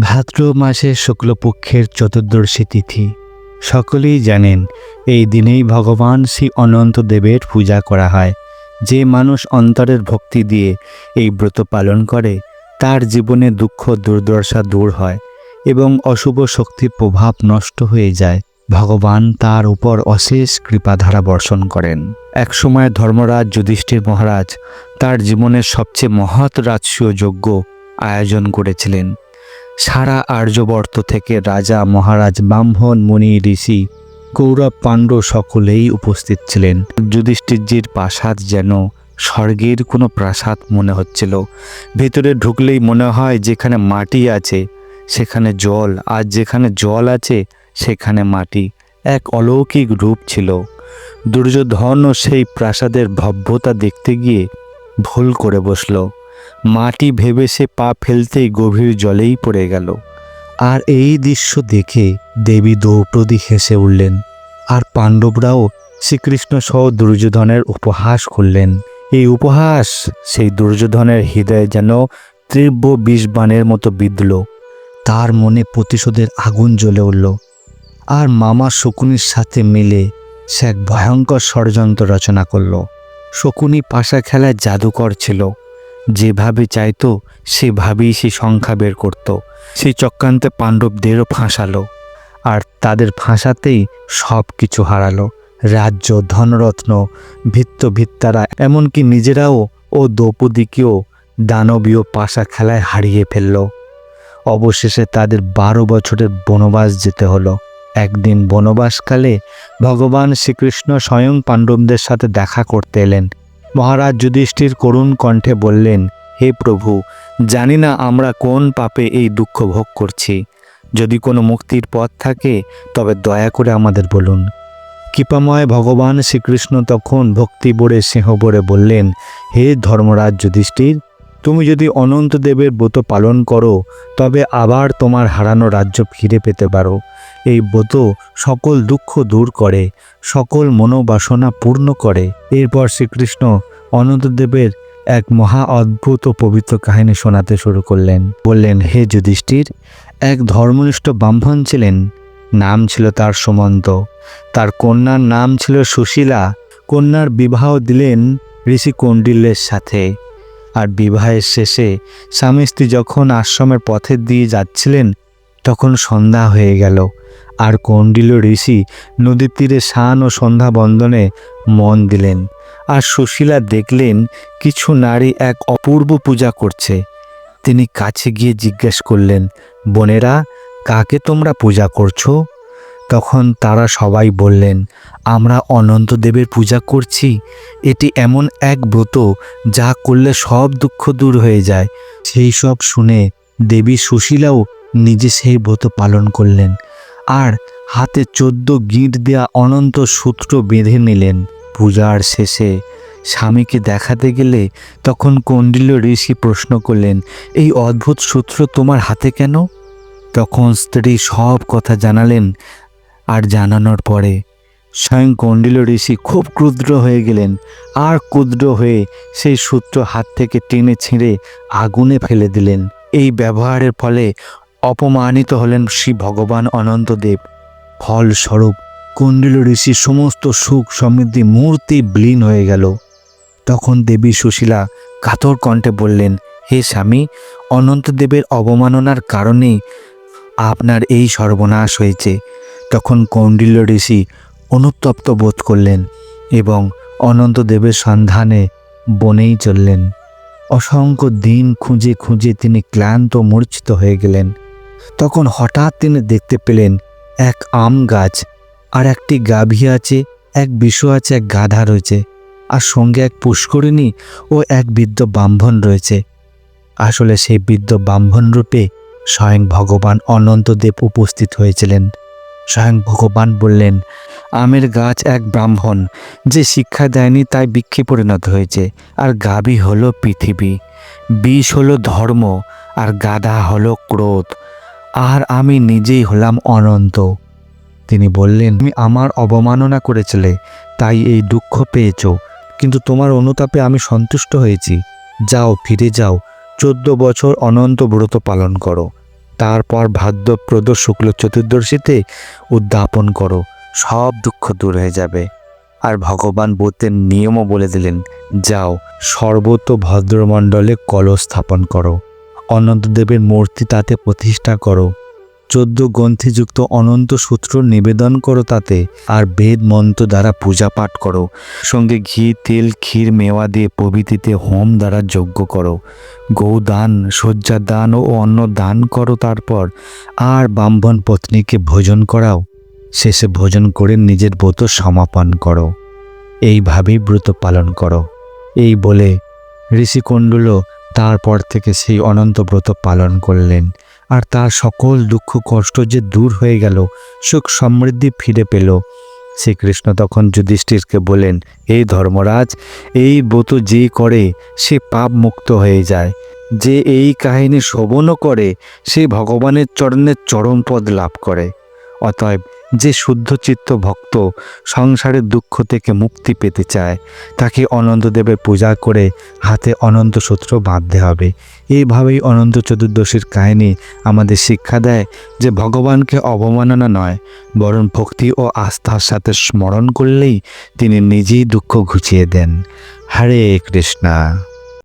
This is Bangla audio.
ভাদ্র মাসের শুক্লপক্ষের চতুর্দশী তিথি। সকলেই জানেন, এই দিনেই ভগবান শ্রী অনন্ত দেবের পূজা করা হয়। যে মানুষ অন্তরের ভক্তি দিয়ে এই ব্রত পালন করে, তার জীবনে দুঃখ দুর্দশা দূর হয় এবং অশুভ শক্তির প্রভাব নষ্ট হয়ে যায়। ভগবান তার উপর অশেষ কৃপাধারা বর্ষণ করেন। একসময় ধর্মরাজ যুধিষ্ঠির মহারাজ তার জীবনের সবচেয়ে মহৎ রাজসীয় যজ্ঞ আয়োজন করেছিলেন। সারা আর্যবর্ত থেকে রাজা মহারাজ ব্রাহ্মণ, মুনি, ঋষি, কৌরব, পাণ্ডব সকলেই উপস্থিত ছিলেন। যুধিষ্ঠিরজির প্রাসাদ যেন স্বর্গের কোনো প্রাসাদ মনে হচ্ছিল। ভেতরে ঢুকলেই মনে হয় যেখানে মাটি আছে, সেখানে জল, আর যেখানে জল আছে, সেখানে মাটি। এক অলৌকিক রূপ ছিল। দুর্যোধনও সেই প্রাসাদের ভব্যতা দেখতে গিয়ে ভুল করে বসল। মাটি ভেবে সে পা ফেলতেই গভীর জলেই পড়ে গেল। আর এই দৃশ্য দেখে দেবী দ্রৌপদী হেসে উঠলেন, আর পাণ্ডবরাও শ্রীকৃষ্ণ সহ দুর্যোধনের উপহাস করলেন। এই উপহাস, সেই দুর্যোধনের হৃদয়ে যেন তীব্র বিষবাণের মতো বিঁধল। তার মনে প্রতিশোধের আগুন জ্বলে উঠল, আর মামা শকুনির সাথে মিলে সে এক ভয়ঙ্কর ষড়যন্ত্র রচনা করল। শকুনি পাশা খেলায় জাদুকর ছিল। যেভাবে চাইতো, সেভাবেই সে সংখ্যা বের করত। সেই চক্রান্তে পাণ্ডবদেরও ফাঁসালো আর তাদের ফাঁসাতেই সব কিছু হারালো। রাজ্য, ধনরত্ন ভিত্ত ভিত্তারা এমনকি নিজেরাও ও দ্রৌপদীকেও দানবীয় পাশা খেলায় হারিয়ে ফেলল। অবশেষে তাদের বারো বছরের বনবাস যেতে হলো। একদিন বনবাসকালে ভগবান শ্রীকৃষ্ণ স্বয়ং পাণ্ডবদের সাথে দেখা করতে এলেন। মহারাজ যুধিষ্ঠির করুণ কণ্ঠে বললেন, হে প্রভু, জানি না আমরা কোন পাপে এই দুঃখ ভোগ করছি। যদি কোনো মুক্তির পথ থাকে, তবে দয়া করে আমাদের বলুন। কৃপাময় ভগবান শ্রীকৃষ্ণ তখন ভক্তি বড়ে সিংহ বড়ে বললেন, হে ধর্মরাজ যুধিষ্ঠির, তুমি যদি অনন্তদেবের ব্রত পালন করো, তবে আবার তোমার হারানো রাজ্য ফিরে পেতে পারো। এই ব্রত সকল দুঃখ দূর করে, সকল মনোবাসনা পূর্ণ করে। এরপর শ্রীকৃষ্ণ অনন্তদেবের এক মহা অদ্ভুত পবিত্র কাহিনী শোনাতে শুরু করলেন। বললেন, হে যুধিষ্ঠির, এক ধর্মনিষ্ঠ ব্রাহ্মণ ছিলেন। নাম ছিল তার সুমন্ত। তার কন্যার নাম ছিল সুশীলা। কন্যার বিবাহ দিলেন ঋষি কণ্ডিল্যের সাথে। আর বিবাহের শেষে স্বামী স্ত্রী যখন আশ্রমের পথে দিয়ে যাচ্ছিলেন তখন সন্ধ্যা হয়ে গেল। আর কণ্ডিল ঋষি নদীর তীরে শান ও সন্ধ্যা বন্দনে মন দিলেন। আর সুশীলা দেখলেন কিছু নারী এক অপূর্ব পূজা করছে। তিনি কাছে গিয়ে জিজ্ঞেস করলেন, বোনেরা, কাকে তোমরা পূজা করছ? তখন তারা সবাই বললেন, আমরা অনন্ত দেবের পূজা করছি। এটি এমন এক ব্রত যা করলে সব দুঃখ দূর হয়ে যায়। সেই সব শুনে দেবী সুশীলাও নিজে সেই ব্রত পালন করলেন আর হাতে চোদ্দ গিঁট দেয়া অনন্ত সূত্র বেঁধে নিলেন। পূজার শেষে স্বামীকে দেখাতে গেলে তখন কণ্ডিল ঋষি প্রশ্ন করলেন, এই অদ্ভুত সূত্র তোমার হাতে কেন? তখন স্ত্রী সব কথা জানালেন আর জানানোর পরে স্বয়ং কণ্ডিল ঋষি খুব ক্রুদ্র হয়ে গেলেন। আর ক্ষুদ্র হয়ে সেই সূত্র হাত থেকে টেনে ছিঁড়ে আগুনে ফেলে দিলেন। এই ব্যবহারের ফলে অপমানিত হলেন শ্রী ভগবান অনন্তদেব। ফলস্বরূপ কণ্ডিল ঋষির সমস্ত সুখ সমৃদ্ধি মূর্তি বিলীন হয়ে গেল। তখন দেবী সুশীলা কাতর কণ্ঠে বললেন, হে স্বামী, অনন্তদেবের অবমাননার কারণেই আপনার এই সর্বনাশ হয়েছে। তখন কৌণ্ডিল্য ঋষি অনুতপ্ত বোধ করলেন এবং অনন্তদেবের সন্ধানে বনেই চললেন। অসংখ্য দিন খুঁজে খুঁজে তিনি ক্লান্ত মূর্ছিত হয়ে গেলেন। তখন হঠাৎ তিনি দেখতে পেলেন এক আম গাছ আর একটি গাভী আছে, এক বিশু আছে, এক গাধা রয়েছে আর সঙ্গে এক পুষ্করিণী ও এক বৃদ্ধ ব্রাহ্মণ রয়েছে। আসলে সেই বৃদ্ধ ব্রাহ্মণ রূপে স্বয়ং ভগবান অনন্তদেব উপস্থিত হয়েছিলেন। স্বয়ং ভগবান বললেন, আমের গাছ এক ব্রাহ্মণ, যে শিক্ষা দেয়নি তাই বৃক্ষে পরিণত হয়েছে আর গাভী হলো পৃথিবী। বিষ হলো ধর্ম আর গাধা হলো ক্রোধ। আর আমি নিজেই হলাম অনন্ত। তিনি বললেন, তুমি আমার অবমাননা করেছিলে, তাই এই দুঃখ পেয়েছ। কিন্তু তোমার অনুতাপে আমি সন্তুষ্ট হয়েছি। যাও, ফিরে যাও। চোদ্দ বছর অনন্ত ব্রত পালন করো। তারপর ভাদ্রপ্রদ শুক্ল চতুর্দশীতে উদ্যাপন করো। সব দুঃখ দূর হয়ে যাবে। আর ভগবান বুদ্ধের নিয়মও বলে দিলেন, যাও সর্বত ভদ্রমণ্ডলে কলস স্থাপন করো। অনন্তদেবের মূর্তি তাতে প্রতিষ্ঠা করো। চোদ্দ গ্রন্থিযুক্ত অনন্ত সূত্র নিবেদন করো তাতে, আর বেদ মন্ত্র দ্বারা পূজা পাঠ করো। সঙ্গে ঘি, তেল, ক্ষীর, মেওয়া দিয়ে প্রভৃতিতে হোম দ্বারা যজ্ঞ করো। গৌদান শয্যা দান ও অন্ন দান করো তারপর, আর ব্রাহ্মণ পত্নীকে ভোজন করাও। শেষে ভোজন করে নিজের ব্রত সমাপন করো। এইভাবেই ব্রত পালন করো। এই বলে ঋষিকুণ্ডুল তারপর থেকে সেই অনন্ত ব্রত পালন করলেন। আর তার সকল দুঃখ কষ্ট যে দূর হয়ে গেল, সুখ সমৃদ্ধি ফিরে পেল। শ্রীকৃষ্ণ তখন যুধিষ্ঠিরকে বলেন এই ধর্মরাজ, এই ব্রত যে করে, সে পাপ মুক্ত হয়ে যায়। যে এই কাহিনী শ্রবণও করে, সে ভগবানের চরণের চরম পদ লাভ করে। অতএব যে শুদ্ধচিত্ত ভক্ত সংসারের দুঃখ থেকে মুক্তি পেতে চায়, তাকে অনন্তদেবের পূজা করে হাতে অনন্ত সূত্র বাঁধতে হবে। এইভাবেই অনন্ত চতুর্দশীর কাহিনী আমাদের শিক্ষা দেয় যে ভগবানকে অবমাননা নয়, বরং ভক্তি ও আস্থার সাথে স্মরণ করলেই তিনি নিজেই দুঃখ ঘুচিয়ে দেন। হরে কৃষ্ণা।